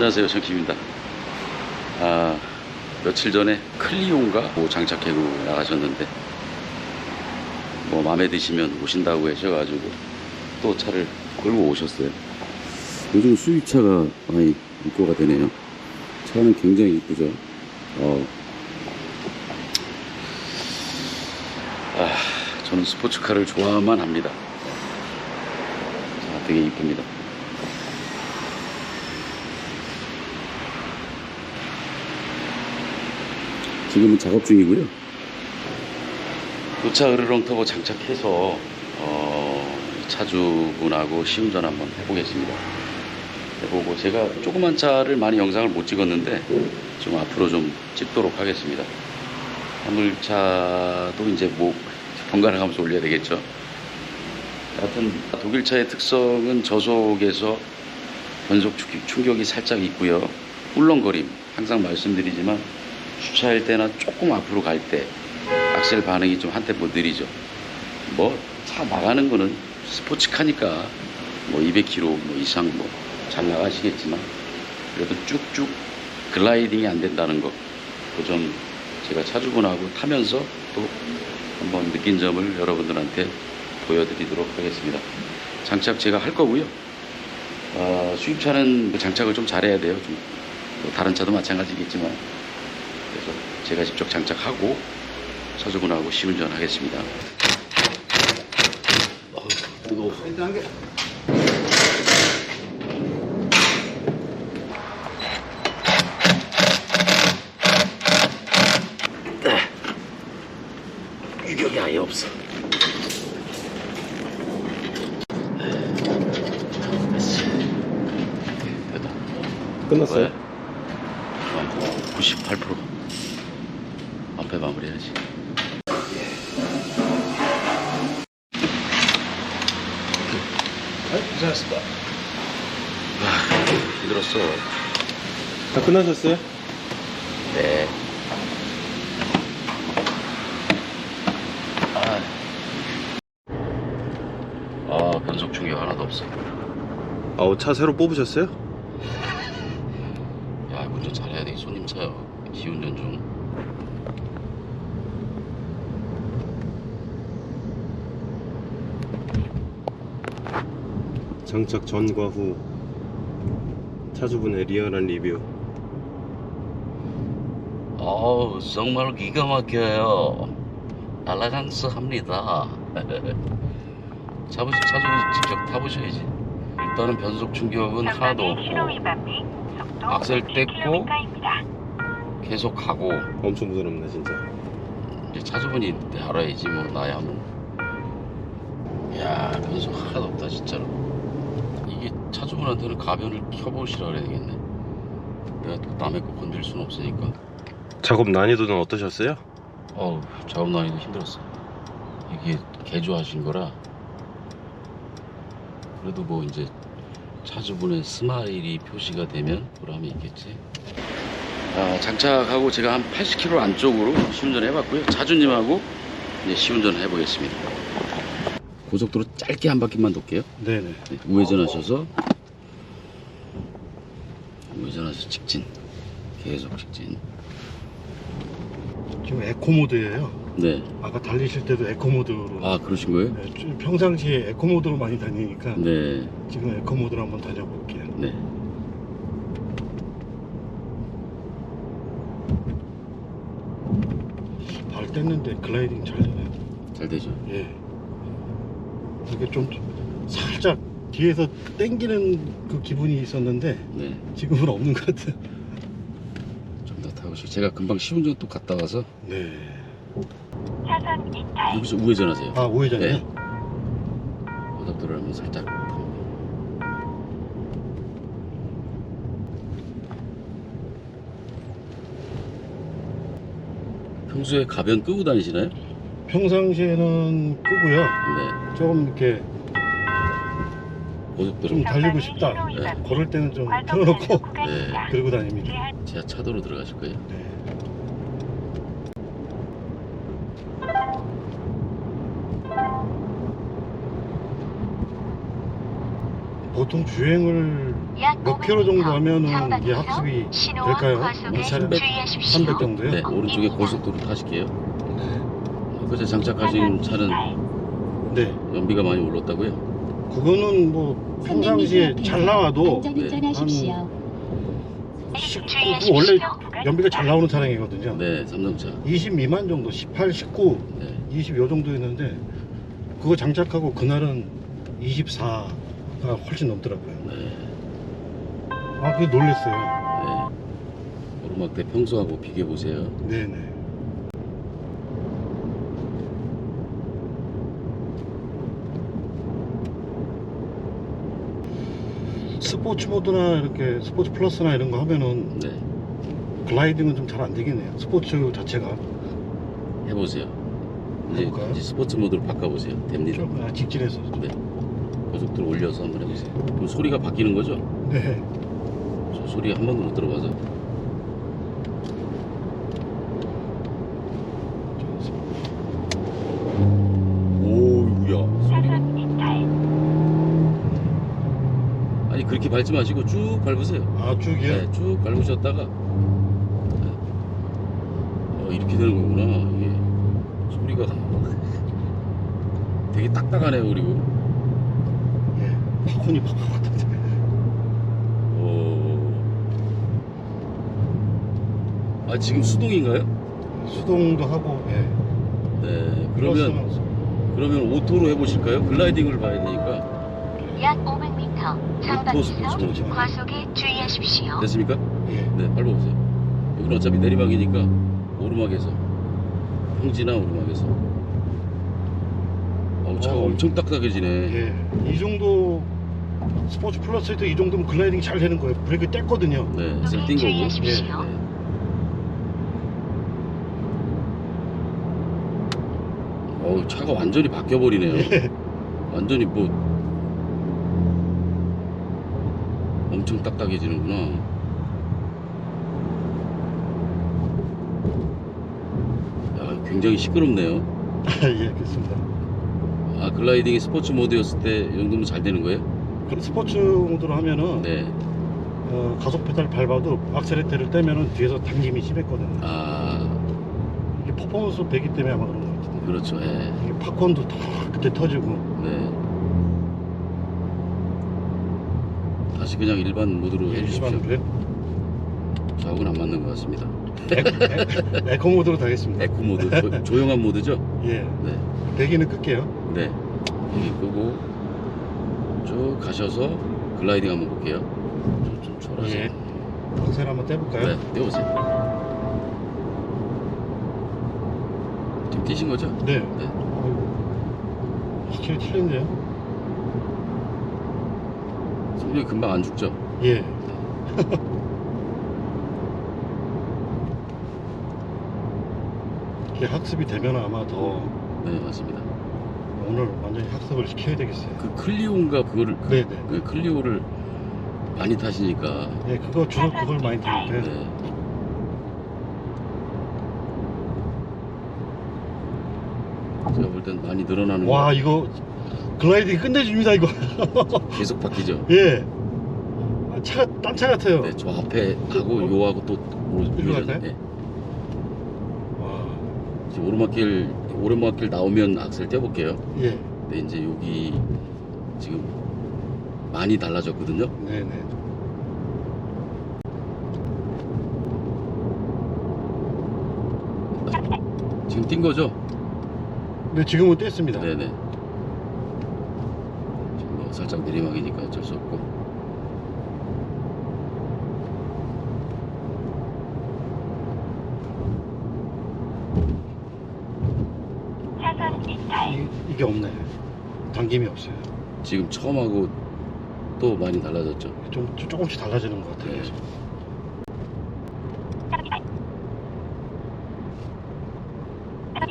안녕하세요. 정킴입니다. 아 며칠 전에 클리온가 뭐 장착해고 나가셨는데 뭐 마음에 드시면 오신다고 하셔가지고 또 차를 끌고 오셨어요. 요즘 수입차가 많이 입고가 되네요. 차는 굉장히 이쁘죠? 어. 아, 저는 스포츠카를 좋아만 합니다. 자, 되게 이쁩니다 지금은 작업 중이고요. 요차 으르렁 터보 장착해서 어, 차주분하고 시운전 한번 해보겠습니다. 해보고 제가 조그만 차를 많이 영상을 못 찍었는데 좀 앞으로 좀 찍도록 하겠습니다. 화물차도 이제 뭐 번갈아 가면서 올려야 되겠죠. 하여튼 독일차의 특성은 저속에서 변속 충- 충격이 살짝 있고요. 울렁거림 항상 말씀드리지만 주차할 때나 조금 앞으로 갈 때 악셀 반응이 좀한 템포 느리죠. 뭐 차 나가는 거는 스포츠카니까 뭐 200km 뭐 이상 뭐 잘 나가시겠지만 그래도 쭉쭉 글라이딩이 안 된다는 거그점 제가 차주분하고 타면서 또 한번 느낀 점을 여러분들한테 보여드리도록 하겠습니다. 장착 제가 할 거고요. 아, 수입차는 뭐 장착을 좀 잘해야 돼요. 좀뭐 다른 차도 마찬가지겠지만 그래서 제가 직접 장착하고 차주분하고 시운전 하겠습니다. 어우, 뜨거워. 유격이 아예 없어. 됐다. 끝났어요? 어, 98% 앞에 마무리해야지 고생하셨습니다. 아, 힘들었어 다 끝나셨어요? 네 아, 아 변속 충격 하나도 없어 아우 차 새로 뽑으셨어요? 야 운전 잘해야 돼 손님 차요 시운전 중 장착 전과 후 차주분의 리얼한 리뷰. 어우 정말 기가 막혀요. 알라강스 합니다. 차보시 차주분 직접 타보셔야지. 일단은 변속 충격은 하나도 없고 악셀 뗐고 계속 가고. 엄청 부드럽네 진짜. 이제 차주분이 알아야지 뭐 나야 뭐야 변속 하나도 없다 진짜로 이게 차주분한테는 가변을 켜보시라 그래야 되겠네. 내가 또 남의 거 건들 수는 없으니까. 작업 난이도는 어떠셨어요? 어우 작업 난이도 힘들었어 이게 개조하신 거라. 그래도 뭐 이제 차주분의 스마일이 표시가 되면 보람이 있겠지. 아, 장착하고 제가 한 80km 안쪽으로 시운전 해봤고요. 차주님하고 이제 시운전 해보겠습니다 고속도로 짧게 한 바퀴만 돌게요 네네 네, 우회전하셔서 우회전하셔서 직진 계속 직진 지금 에코 모드예요. 네. 아까 달리실 때도 에코 모드로. 아 그러신 거예요? 네, 좀 평상시에 에코 모드로 많이 다니니까 네. 지금 에코 모드로 한번 다녀볼게요. 네. 발 뗐는데 글라이딩 잘 되네요. 잘 되죠. 예. 이게 좀 살짝 뒤에서 땡기는 그 기분이 있었는데 네. 지금은 없는 것 같아요. 좀 더 타보시고 제가 금방 시운전 또 갔다 와서 네. 여기서 우회전하세요. 아 우회전이요? 네. 고속도로 하면 살짝 평소에 가변 끄고 다니시나요? 평상시에는 끄고요. 네. 조금 이렇게 고속도로. 좀 달리고 싶다. 네. 걸을 때는 좀 틀어놓고 네. 그러고 다닙니다. 지하 차도로 들어가실 거예요. 네. 보통 주행을 몇 킬로 정도 하면은 이게 학습이 될까요? 이 차량 300 정도요? 네, 오른쪽에 고속도로 타실게요. 그제 장착하신 차는 네. 연비가 많이 올랐다고요? 그거는 뭐 평상시에 잘 나와도. 19, 그 원래 연비가 잘 나오는 차량이거든요. 네, 삼성차. 20 미만 정도, 18, 19, 네. 20 요 정도였는데 그거 장착하고 그날은 24가 훨씬 넘더라고요. 네. 아, 그게 놀랬어요. 네. 오르막 대 평소하고 비교해 보세요. 네네. 스포츠 모드나 이렇게 스포츠 플러스나 이런 거 하면은 네, 글라이딩은 좀 잘 안 되겠네요. 스포츠 자체가 해보세요. 이제, 해볼까요? 이제 스포츠 모드로 바꿔보세요. 됩니다. 좀 아, 직진해서. 네. 고속도로 올려서 한번 해보세요. 그럼 소리가 바뀌는 거죠? 네. 저 소리 한 번도 못 들어봐서. 오우야. 차선 이탈. 아니 그렇게 밟지 마시고 쭉 밟으세요. 아, 쭉이요? 네, 쭉 밟으셨다가 네. 어, 이렇게 되는 거구나. 이게 소리가 되게 딱딱하네요. 그리고 예. 팝콘이 팍팍 오. 아 지금 수동인가요? 수동도 하고, 예. 네. 그러면 그러면 오토로 해보실까요? 글라이딩을 봐야 되니까 약 500m 오토 전방에서 스포츠 모드. 과속에 주의하십시오. 됐습니까? 예. 네, 밟아보세요. 여기는 어차피 내리막이니까 오르막에서 평지나 오르막에서. 어우 차가 어. 엄청 딱딱해지네. 예. 이 정도 스포츠 플러스일 때 이 정도면 글라이딩이 잘 되는 거예요. 브레이크 뗐거든요. 네, 셀뛴 거고. 주의하십시오. 네. 어우 차가 완전히 바뀌어 버리네요. 예. 완전히 뭐 엄청 딱딱해지는구나. 야, 굉장히 시끄럽네요. 아, 예, 그렇습니다. 아 글라이딩이 스포츠 모드였을 때 이 정도면 잘 되는 거예요? 그리고 스포츠 모드로 하면은 네. 어, 가속 페달 밟아도 악셀레테를 떼면은 뒤에서 당김이 심했거든요. 아 이게 퍼포먼스 배기 때문에 아마 그런 것 같은데. 그렇죠. 예. 이게 팝콘도 탁 그때 터지고. 네. 다시 그냥 일반 모드로 해주십시오. 일반으로요? 저하고는 안 맞는 것 같습니다. 에, 에코 모드로 가겠습니다. 에코 모드, 조, 조용한 모드죠? 예. 네. 배기는 끌게요. 네. 여기 끄고 쭉 가셔서 글라이딩 한번 볼게요. 좀, 좀 졸아서. 예. 악셀 한번 떼볼까요? 네, 떼보세요. 지금 뛰신 거죠? 네. 네. 확실히 틀린데요? 성력이 금방 안 죽죠? 예. 이게 학습이 되면 아마 더 네, 맞습니다. 오늘 완전히 학습을 시켜야 되겠어요. 그 클리오인가 그거를 그, 네네. 그 클리오를 많이 타시니까 네, 그거 주로 그걸 많이 타는데 네. 제가 볼 땐 많이 늘어나는 와거 이거 글라이딩 끝내줍니다 이거. 계속 바뀌죠. 예. 아, 차가 딴 차 같아요. 네, 저 앞에 하고 요하고 또 오르- 일로 오르잖아요. 갈까요? 네. 와. 지금 오르막길 오르막길 나오면 악셀 떼볼게요. 예. 근데 이제 여기 지금 많이 달라졌거든요. 네네. 지금 뛴 거죠? 네 지금은 뗐습니다. 네네. 살짝 내리막이니까 어쩔 수 없고. 이, 이게 없네. 당김이 없어요. 지금 처음 하고 또 많이 달라졌죠. 좀 조- 조금씩 달라지는 것 같아요.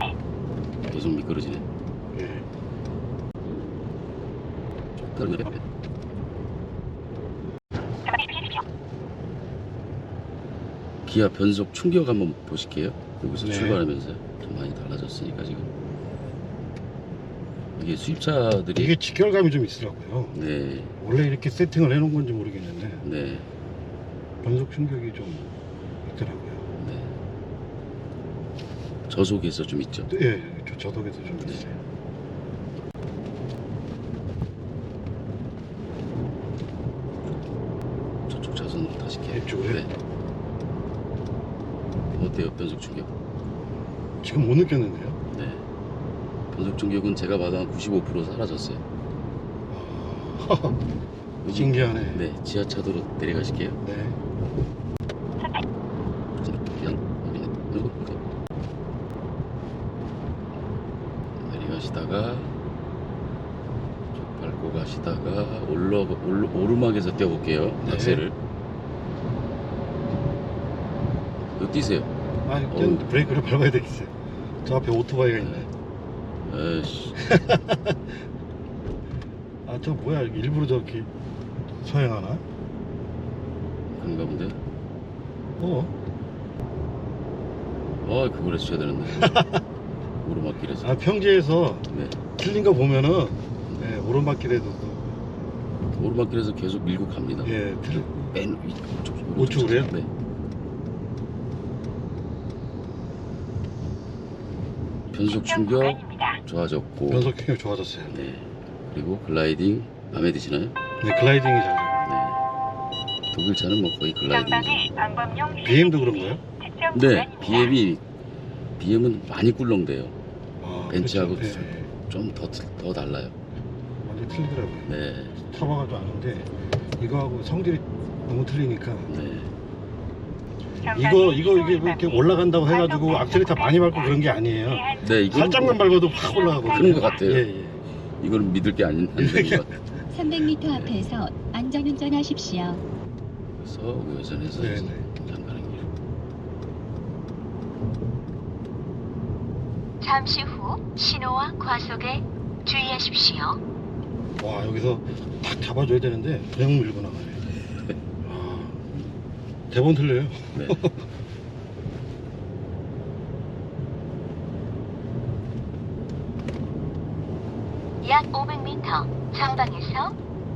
네. 계속 미끄러지네. 예. 다른 데 가만히 계십시오. 기아 변속 충격 한번 보실게요. 여기서 네. 출발하면서 좀 많이 달라졌으니까 지금 이게 수입차들이 이게 직결감이 좀 있더라고요. 네, 원래 이렇게 세팅을 해놓은 건지 모르겠는데 네, 변속 충격이 좀 있더라고요. 네. 저속에서 좀 있죠. 예, 저 저덕에도 좀 네. 있어요. 저쪽 차선 타실게요. 이쪽으로요? 네. 어때요, 변속 충격? 지금 못 느꼈는데요. 네. 변속 충격은 제가 봐도 한 95% 사라졌어요. 아, 신기하네. 네, 지하차도로 내려가실게요. 네. 내려가시다가 쭉 밟고 가시다가 올라 올, 오르막에서 뛰어볼게요. 네. 악셀을. 여기 뛰세요. 아, 일단 브레이크를 밟아야 되겠어요. 저 앞에 오토바이가 있네. 에이씨. 아, 저 뭐야? 일부러 저렇게 서행하나? 그런가 본데. 어? 아, 그걸 해줘야 되는데. 오르막길에서. 아, 평지에서 네. 틀린 거 보면은 예, 오른바퀴에도 또, 오르막길에서 계속 밀고 갑니다. 예, 틀, 맨 위, 오른쪽, 우측으로요? 네. 변속 충격 구간입니다. 좋아졌고. 변속 충격 좋아졌어요. 네. 그리고 글라이딩 마음에 드시나요? 네, 글라이딩이 잘 돼요. 네. 독일 차는 뭐 거의 글라이딩. BM도 그런가요? 네. BM이 BM은 많이 꿀렁대요. 아, 벤츠하고 그렇죠. 예, 예. 좀더 더 달라요. 완전 틀리더라고요. 네, 타봐가지고 아는데 이거하고 성질이 너무 틀리니까 네, 이거 이거 이게 뭐 이렇게 올라간다고 해가지고 악셀레터 많이 밟고 그런 게 아니에요. 네. 이건 살짝만 밟아도 확 올라가거든요. 그런 것 같아요. 예, 예. 이건 믿을 게 아닌 안 되는 것 같아요. 300m 앞에서 안전운전하십시오. 그래서 우회전해서 네, 네. 장가는 길. 잠시 후 신호와 과속에 주의하십시오. 와 여기서 탁 잡아줘야 되는데 그냥 밀고 나가네. 아, 대본 틀려요. 네. 약 500m 전방에서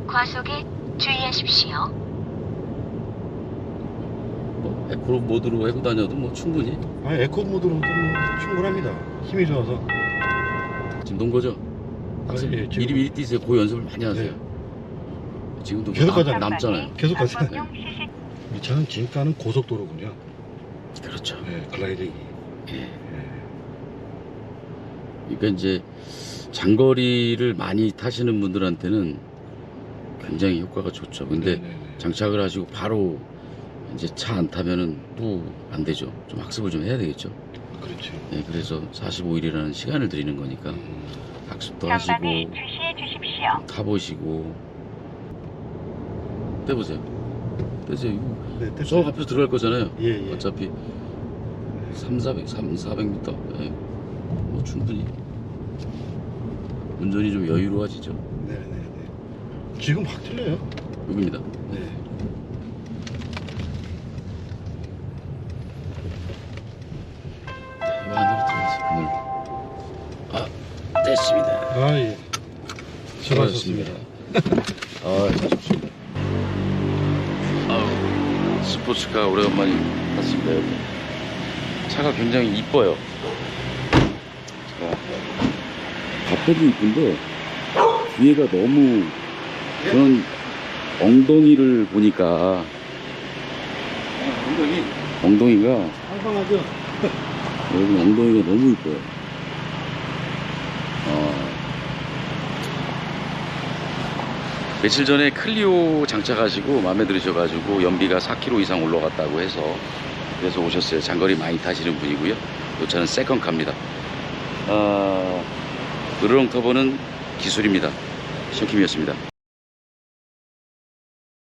과속에 주의하십시오. 뭐 에코로 모드로 해고 다녀도 뭐 충분히 아 에코 모드로도 뭐 충분합니다. 힘이 좋아서. 지금 논 거죠? 학생 예, 지금- 미리 미리 뛰세요. 그 연습을 많이 하세요. 지금도 계속 남- 가잖아요. 남잖아요. 계속 가세요. 방범용 시시 이 차는 진가는 고속도로군요. 그렇죠. 네, 글라이딩이. 예. 그러니까 이제 장거리를 많이 타시는 분들한테는 굉장히 효과가 좋죠. 근데 네, 네, 네. 장착을 하시고 바로 이제 차 안 타면은 또 안 되죠. 좀 학습을 좀 해야 되겠죠. 그렇죠. 예, 그래서 45일이라는 시간을 드리는 거니까 음, 학습도 하시고 주시해 주십시오. 타보시고 떼보세요. 이거 네, 저 됐어요. 앞에 들어갈 거잖아요. 예, 예. 어차피 3, 400, 3, 400m. 예. 뭐 충분히 운전이 좀 여유로워지죠. 네, 네, 네. 지금 확 틀려요. 여기입니다. 네. 네, 이 안으로 들어가서 그늘. 아, 됐습니다. 아, 예. 수고하셨습니다. 아, 좋습니다. 스포츠카 오래간만에 탔습니다, 여기. 차가 굉장히 이뻐요. 차. 앞에도 이쁜데, 뒤에가 너무, 그런 엉덩이를 보니까, 엉덩이 엉덩이가, 한방하죠. 여러분 엉덩이가 너무 이뻐요. 어. 며칠 전에 클리오 장착하시고 마음에 들으셔가지고 연비가 4km 이상 올라갔다고 해서 그래서 오셨어요. 장거리 많이 타시는 분이고요. 이 차는 세컨카입니다. 아, 으르렁 터보는 기술입니다. 시험킴이었습니다.